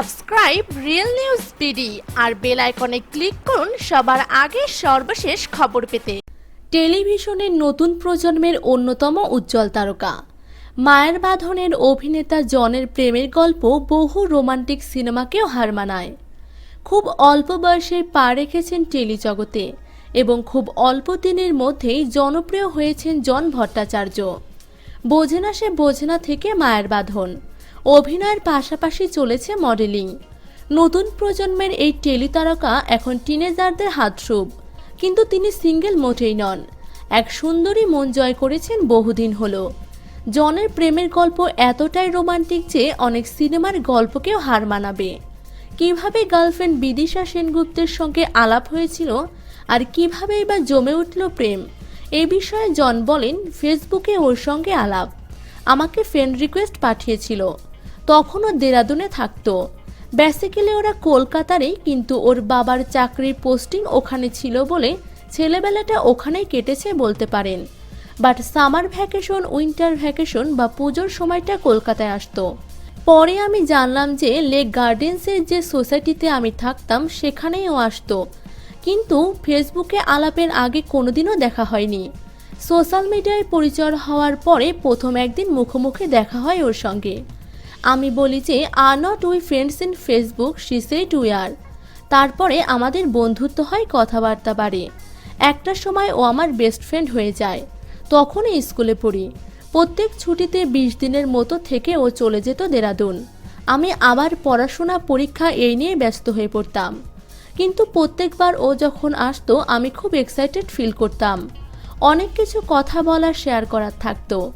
Subscribe real news BD আর bell আইকনে click করুন সবার আগে সর্বশেষ খবর পেতে। টেলিভিশনের নতুন প্রজন্মের অন্যতম উজ্জ্বল তারকা। মায়ের বাঁধনের অভিনেতা জনের প্রেমের গল্প বহু রোমান্টিক সিনেমাকেও হার মানায়। খুব অল্প বয়সে পা রেখেছেন টেলিজগতে এবং খুব অল্প দিনের মধ্যেই জনপ্রিয় হয়েছেন জন ভট্টাচার্য। বোঝে না সে বোঝে না থেকে মায়ের বাঁধন। অভিনয়ের পাশাপাশি চলেছে মডেলিং। নতুন প্রজন্মের এই টেলিতারকা এখন টিনেজারদের হাতসুব কিন্তু তিনি সিঙ্গেল মোটেই নন। এক সুন্দরী মন জয় করেছেন বহুদিন হলো। জনের প্রেমের গল্প এতটাই রোমান্টিক যে অনেক সিনেমার গল্পকেও হার মানাবে। কীভাবে গার্লফ্রেন্ড বিদিশা সেনগুপ্তের সঙ্গে আলাপ হয়েছিল আর কিভাবেই বা জমে উঠল প্রেম, এ বিষয়ে জন বলেন, ফেসবুকে ওর সঙ্গে আলাপ। আমাকে ফ্রেন্ড রিকোয়েস্ট পাঠিয়েছিল। তখনও দেরাদুনে থাকতো। বেসিক্যালি ওরা কলকাতারই, কিন্তু ওর বাবার চাকরির পোস্টিং ওখানে ছিল বলে ছেলেবেলাটা ওখানেই কেটেছে বলতে পারেন। But summer vacation, winter vacation বা পুজোর সময়টা কলকাতায় আসতো। পরে আমি জানলাম যে লেক গার্ডেন্সের যে সোসাইটিতে আমি থাকতাম সেখানেই ও আসতো। কিন্তু ফেসবুকে আলাপের আগে কোনোদিনও দেখা হয়নি। সোশ্যাল মিডিয়ায় পরিচয় হওয়ার পরে প্রথম একদিন মুখোমুখি দেখা হয় ওর সঙ্গে। আমি বলি যে are not we friends in Facebook she said we are তারপরে আমাদের বন্ধুত্ব হয় কথাবার্তা বাড়ে। একটা সময় ও আমার বেস্ট ফ্রেন্ড হয়ে যায়। তখনই স্কুলে পড়ি। প্রত্যেক ছুটিতে বিশ দিনের মতো থেকে ও চলে যেত দেরাদুন। আমি আবার পড়াশোনা, পরীক্ষা এই নিয়ে ব্যস্ত হয়ে পড়তাম। কিন্তু প্রত্যেকবার ও যখন আসতো, আমি খুব এক্সাইটেড ফিল করতাম। অনেক কিছু কথা বলা শেয়ার করার থাকতো।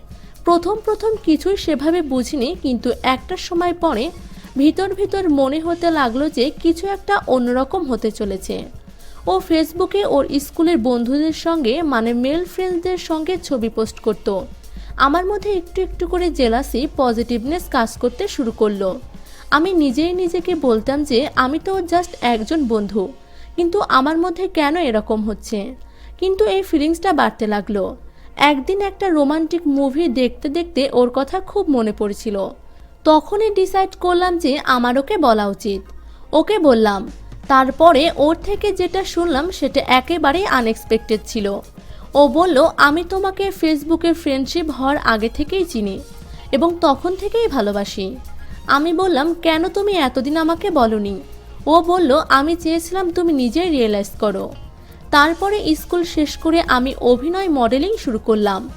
প্রথম প্রথম কিছুই সেভাবে বুঝিনি, কিন্তু একটা সময় পরে ভিতর ভিতর মনে হতে লাগল যে কিছু একটা অন্যরকম হতে চলেছে। ও ফেসবুকে ওর স্কুলের বন্ধুদের সঙ্গে মানে মেল ফ্রেন্ডসদের সঙ্গে ছবি পোস্ট করত। আমার মধ্যে একটু একটু করে জেলাসি, পজিটিভনেস কাজ করতে শুরু করল। আমি নিজেই নিজেকে বলতাম যে আমি তো জাস্ট একজন বন্ধু, কিন্তু আমার মধ্যে কেন এরকম হচ্ছে? কিন্তু এই ফিলিংসটা বাড়তে লাগল। একদিন একটা রোমান্টিক মুভি দেখতে দেখতে ওর কথা খুব মনে পড়েছিল। তখনই ডিসাইড করলাম যে আমার ওকে বলা উচিত। ওকে বললাম, তারপরে ওর থেকে যেটা শুনলাম সেটা একেবারেই আনএক্সপেক্টেড ছিল। ও বলল, আমি তোমাকে ফেসবুকে ফ্রেন্ডশিপ হওয়ার আগে থেকেই চিনি এবং তখন থেকেই ভালোবাসি। আমি বললাম, কেন তুমি এতদিন আমাকে বলনি? ও বলল, আমি চেয়েছিলাম তুমি নিজেই রিয়েলাইজ করো। তারপরে স্কুল শেষ করে আমি অভিনয় মডেলিং শুরু করলাম।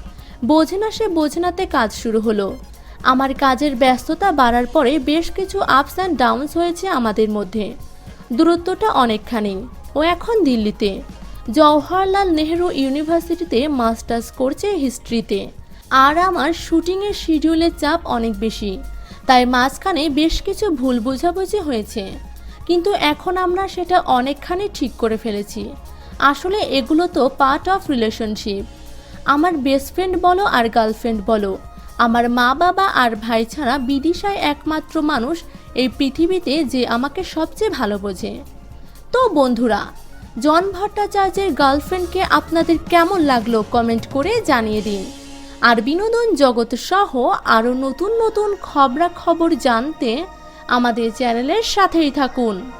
বোঝে না সে বোঝে নাতে কাজ শুরু হলো। আমার কাজের ব্যস্ততা বাড়ার পরে বেশ কিছু আপস অ্যান্ড ডাউনস হয়েছে আমাদের মধ্যে। দূরত্বটা অনেকখানি। ও এখন দিল্লিতে। জওহরলাল নেহরু ইউনিভার্সিটিতে মাস্টার্স করছে হিস্ট্রিতে। আর আমার শুটিংয়ের শিডিউলের চাপ অনেক বেশি। তাই মাঝখানে বেশ কিছু ভুল বোঝাবুঝি হয়েছে। কিন্তু এখন আমরা সেটা অনেকখানি ঠিক করে ফেলেছি। আসলে এগুলো তো পার্ট অফ রিলেশনশিপ আমার বেস্ট ফ্রেন্ড বলো আর গার্লফ্রেন্ড বলো। আমার মা বাবা আর ভাই ছাড়া বিদিশায় একমাত্র মানুষ এই পৃথিবীতে যে আমাকে সবচেয়ে ভালো বোঝে। তো বন্ধুরা, জন ভট্টাচার্যের গার্লফ্রেন্ডকে আপনাদের কেমন লাগল কমেন্ট করে জানিয়ে দিন। আর বিনোদন জগৎ সহ আরও নতুন নতুন খবরাখবর জানতে আমাদের চ্যানেলের সাথেই থাকুন।